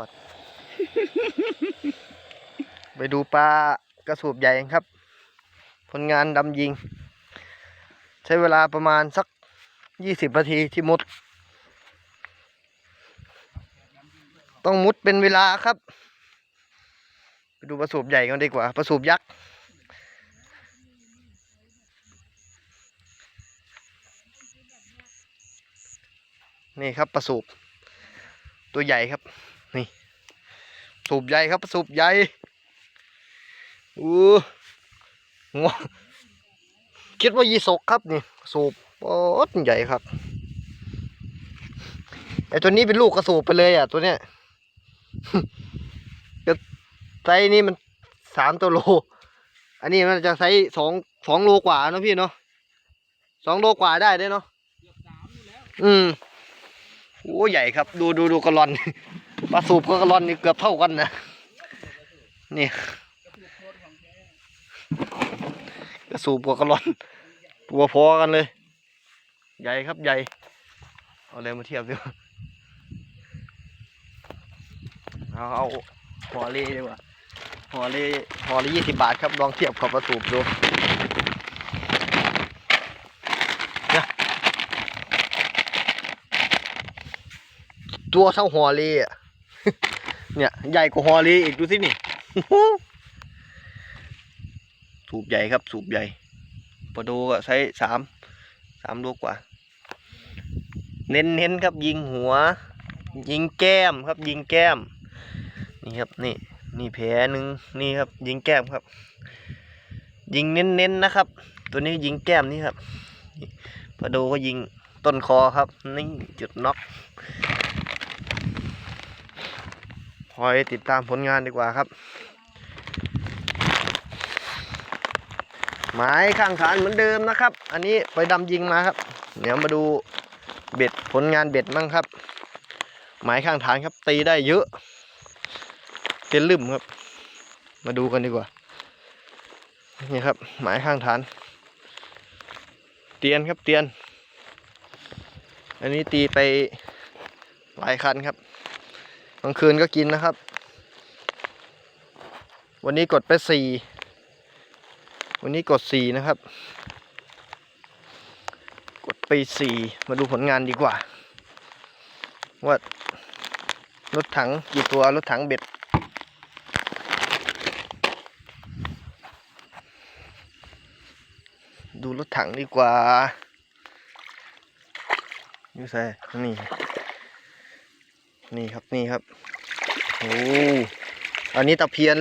อด ไปดูปลากระสูบใหญ่ครับ ผลงานดำยิง ใช้เวลาประมาณสักยี่สิบนาทีที่มุด ต้องมุดเป็นเวลาครับ ไปดูปลาสูบใหญ่กันดีกว่าปลาสูบยักษ์นี่ครับปลาสูบตัวใหญ่ครับ สูบใหญ่ครับสูบใหญ่อู้งวคิดว่ายีสกครับนี่ สูบโอ๊ดใหญ่ครับไอตัวนี้เป็นลูกกระสูบไปเลยอะ ตัวเนี้ยก็ไซนี้มันสามตัวโล อันนี้มันจะไซสองสองโลกว่าเนอะพี่เนาะสองโลกว่าได้เด้เนาะอืมโอ้ใหญ่ครับ ดูดูดูกระลอน ปลาสูบกับกระลอนนี่เกือบเท่ากันนะนี่กระสูบกับกระลอน ตัวพอกันเลย ใหญ่ครับใหญ่ เอาเลยมาเทียบดูเอาเอาพอเล่ดีกว่าพอเล่พอเล่ยี่สิบบาทครับลองเทียบกับกระสูบดูตัวเท่าฮอเล่ะ เนี่ย ใหญ่กว่าฮอล่อีกดูสินี่สูบใหญ่ครับ สูบใหญ่ปลาโดก็ใช้สามสามลูกกว่า เน้นเน้นๆครับ ยิงหัว ยิงแก้มครับ ยิงแก้ม นี่ครับนี่นี่แผลหนึ่งนี่ครับ ยิงแก้มครับ ยิงเน้นเน้นๆนะครับ ตัวนี้ยิงแก้มนี่ครับปลาโดก็ยิงต้นคอครับนี่จุดน็อก คอยติดตามผลงานดีกว่าครับหมายข้างฐานเหมือนเดิมนะครับ อันนี้ไปดำยิงมาครับ เดี๋ยวมาดูเบ็ดผลงานเบ็ดมั่งครับ หมายข้างฐานครับ ตีได้เยอะเต็นลืมครับ มาดูกันดีกว่า นี่ครับ หมายข้างฐาน เตียนครับเตียน อันนี้ตีไปหลายคันครับ ลางคืนก็กินนะครับ วันนี้กดไปสี่วันนี้กดสี่นะครับ กดไปสี่มาดูผลงานดีกว่า ว่ารถถังกี่ตัวรถถังเบ็ดดูรถถังดีกว่าอยู่ใส่นี่ นี่ครับนี่ครับโอ้อันนี้ตะเพียน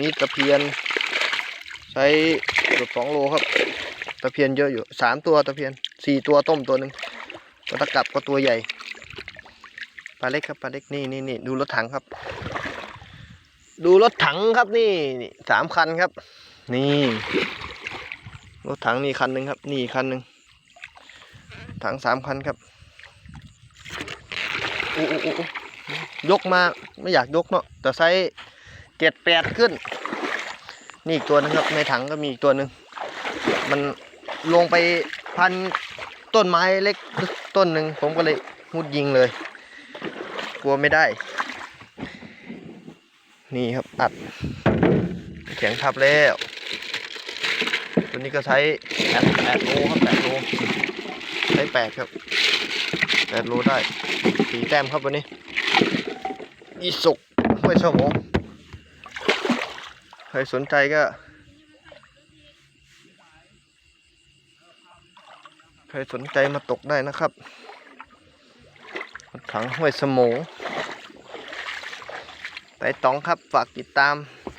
นี่ตะเพียน ใช้เกือบสองโลครับ ตะเพียนเยอะอยู่สามตัวตะเพียนสี่ตัวต้มตัวหนึ่งตัวตะกับก็ตัวใหญ่ปลาเล็กครับปลาเล็กนี่นี่นี่ดูรถถังครับ ดูรถถังครับนี่นี่สามคันครับ นี่รถถังนี่คันหนึ่งครับ นี่คันหนึ่งถังสามคันครับ โอ้โอ้ยกมาไม่อยากยกเนาะแต่ไซส์เจ็ดแปดขึ้น นี่อีกตัวนึงครับในถังก็มีอีกตัวหนึ่งมันลงไปพันต้นไม้เล็กต้นหนึ่งผมก็เลยมุดยิงเลย กลัวไม่ได้ นี่ครับอัดแข็งทับแล้วตัวนี้ก็ใช้แปดแปดโลครับแปดโลใช้แปดครับแปดโลได้ สี่แต้มครับวันนี้ อีสุกห้วยสมองใครสนใจก็ ใครสนใจมาตกได้นะครับ ถังห้วยสมงไต่ตองครับฝากติดตาม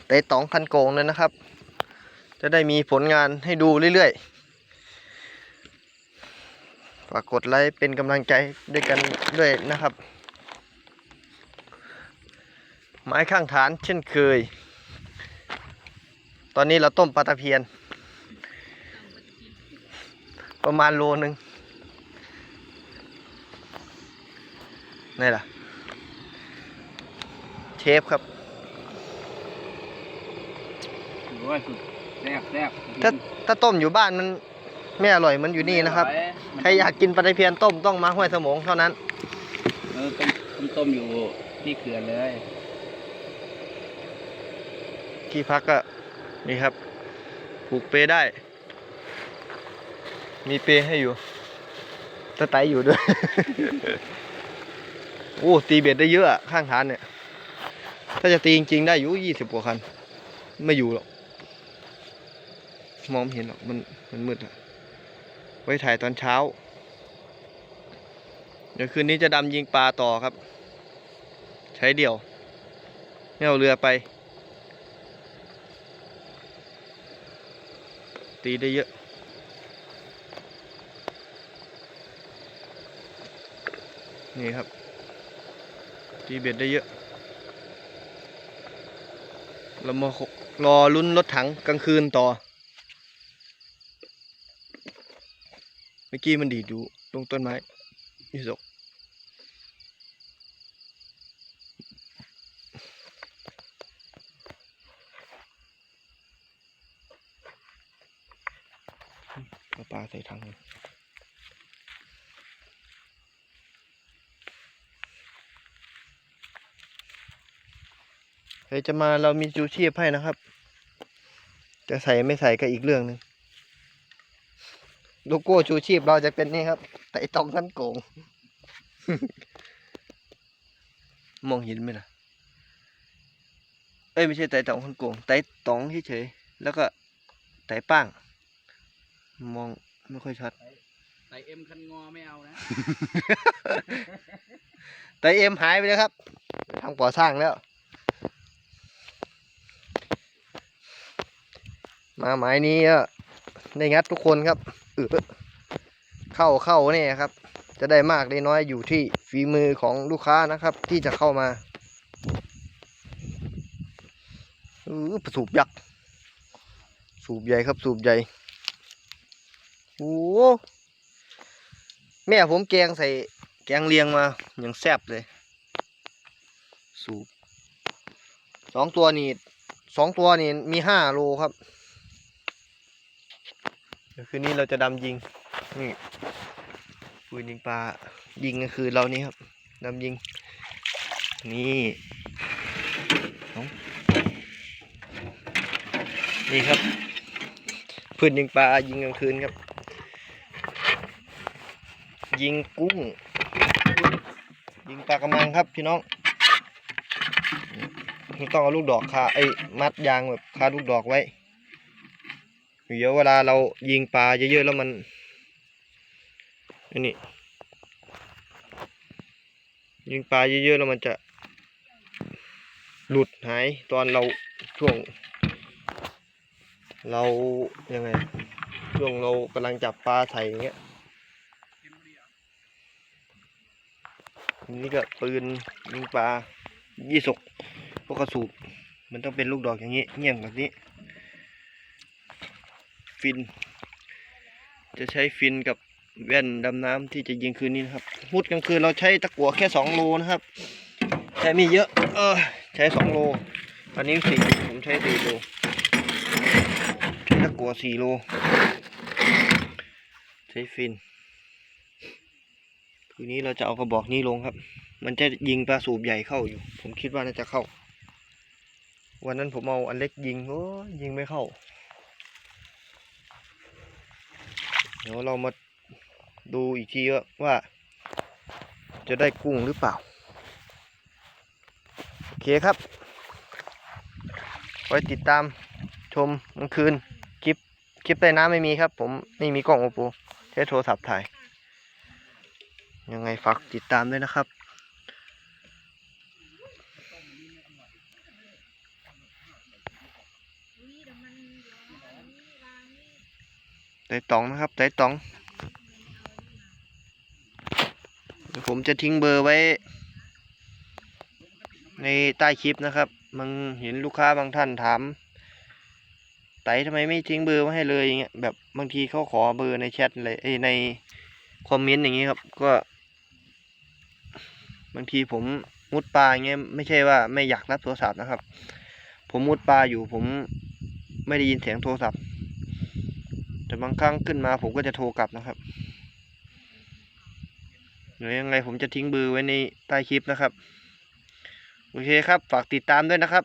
ไต่ตองคันโกงเลยนะครับ จะได้มีผลงานให้ดูเรื่อยๆ ฝากกดไลค์เป็นกำลังใจด้วยกันด้วยนะครับ ไม้ข้างฐานเช่นเคย ตอนนี้เราต้มปลาตะเพียน ประมาณโลนึงนี่ล่ะ เชฟครับถือว่าสุดแซ่บแซ่บถ้าถ้าต้มอยู่บ้านมัน ไม่อร่อยเหมันอยู่นี่นะครับ ใครอยากกินปลาตะเพียนต้มต้องมาห้วยสมงเท่านั้นเออต้มต้มต้มอยู่ที่เขื่อนเลย ที่พักก็นี่ครับ ผูกเปได้ มีเปให้อยู่ตะไตอยู่ด้วย โอ้ตีเบ็ดได้เยอะอะข้างฐานเนี่ย ถ้าจะตีจริงๆได้อยู่ยี่สิบกว่าคัน ไม่อยู่หรอก มองไม่เห็นหรอก มันมันมืดอะ ไว้ถ่ายตอนเช้า เดี๋ยวคืนนี้จะดำยิงปลาต่อครับ ใช้เดี่ยวไม่เอาเรือไป ตีได้เยอะนี่ครับ ตีเบ็ดได้เยอะเรามารอลุ้นรถถังกลางคืนต่อ มื่อกี้มันดีดอยู่ตรงต้นไม้ยี่สกปลาใส่ถังเลยใครจะมาเรามีจูชีพให้นะครับ จะใส่ไม่ใส่ก็อีกเรื่องหนึ่ง โลโก้ชูชีพเราจะเป็นนี่ครับไต่ตองขั้นโกง มองเห็นไหมล่ะ เอ้ยไม่ใช่ไต่ตองขั้นโกงไต่ตองเฉยๆแล้วก็ไต่ป้าง มองไม่ค่อยชัดใส่เอ็มคันงอไม่เอานะ ไต่เอ็มหายไปแล้วครับทำก่อสร้างแล้ว มาหมายนี้ก็ ได้งัดทุกคนครับเออเข้าเข้าเนี่ยครับ จะได้มากได้น้อยอยู่ที่ฝีมือของลูกค้านะครับ ที่จะเข้ามาเออสูบยักษ์สูบใหญ่ครับสูบใหญ่โอ้แม่ผมแกงใส่แกงเลียงมาอย่างแซ่บเลย สูบสองตัวนี่สองตัวนี่มีห้าโลครับ เดี๋ยวคืนนี้เราจะดำยิง นี่ปืนยิงปลา ยิงก็คือเรานี่ครับดำยิง นี่นี่ครับปืนยิงปลายิงกลางคืนครับ ยิงกุ้ง ยิงปลากระมังครับพี่น้องต้องเอาลูกดอกคาไอ้มัดยางแบบคาลูกดอกไว้ เดี๋ยวเวลาเรายิงปลาเยอะๆแล้วมันอันนี่ยิงปลาเยอะๆแล้วมันจะหลุดหายตอนเราช่วง เรายังไงช่วงเรากำลังจับปลาใส่อย่างเงี้ยนี่ก็ปืนยิงปลายี่สกพวกกระสูบมันต้องเป็นลูกดอกอย่างนี้เงี้ยงแบบนี้ ฟิน จะใช้ฟินกับแว่นดำน้ำที่จะยิงคืนนี้นะครับมุดกลางคืนเราใช้ตะกั่วแค่สองโลนะครับ ใช้ไม่เยอะ เออ ใช้สองโล อันนี้สี่ผมใช้สี่โลใช้ตะกั่วสี่โล ใช้ฟินคืนนี้เราจะเอากระบอกนี้ลงครับ มันจะยิงปลาสูบใหญ่เข้าอยู่ ผมคิดว่าน่าจะเข้า วันนั้นผมเอาอันเล็กยิงโอ้ยิงไม่เข้า เดี๋ยวเรามาดูอีกทีว่า จะได้กุ้งหรือเปล่า โอเคครับไว้ติดตามชมกลางคืน คลิป คลิปใต้น้ำไม่มีครับ ผมไม่มีกล้องโอโปใช้โทรศัพท์ถ่าย ยังไงฝากติดตามด้วยนะครับ ไต่ตองนะครับไต่ตองผมจะทิ้งเบอร์ไว้ ในใต้คลิปนะครับมันเห็นลูกค้าบางท่านถามไต่ทำไมไม่ทิ้งเบอร์ไว้ให้เลยอย่างเงี้ยแบบบางทีเขาขอเบอร์ในแชทเลยในคอมเมนต์อย่างเงี้ยครับ ก็ บางทีผมมุดปลาอย่างเงี้ยไม่ใช่ว่าไม่อยากรับโทรศัพท์นะครับ ผมมุดปลาอยู่ผมไม่ได้ยินเสียงโทรศัพท์ แต่บางครั้งขึ้นมาผมก็จะโทรกลับนะครับหรือยังไงผมจะทิ้งเบอร์ไว้ในใต้คลิปนะครับ โอเคครับ ฝากติดตามด้วยนะครับ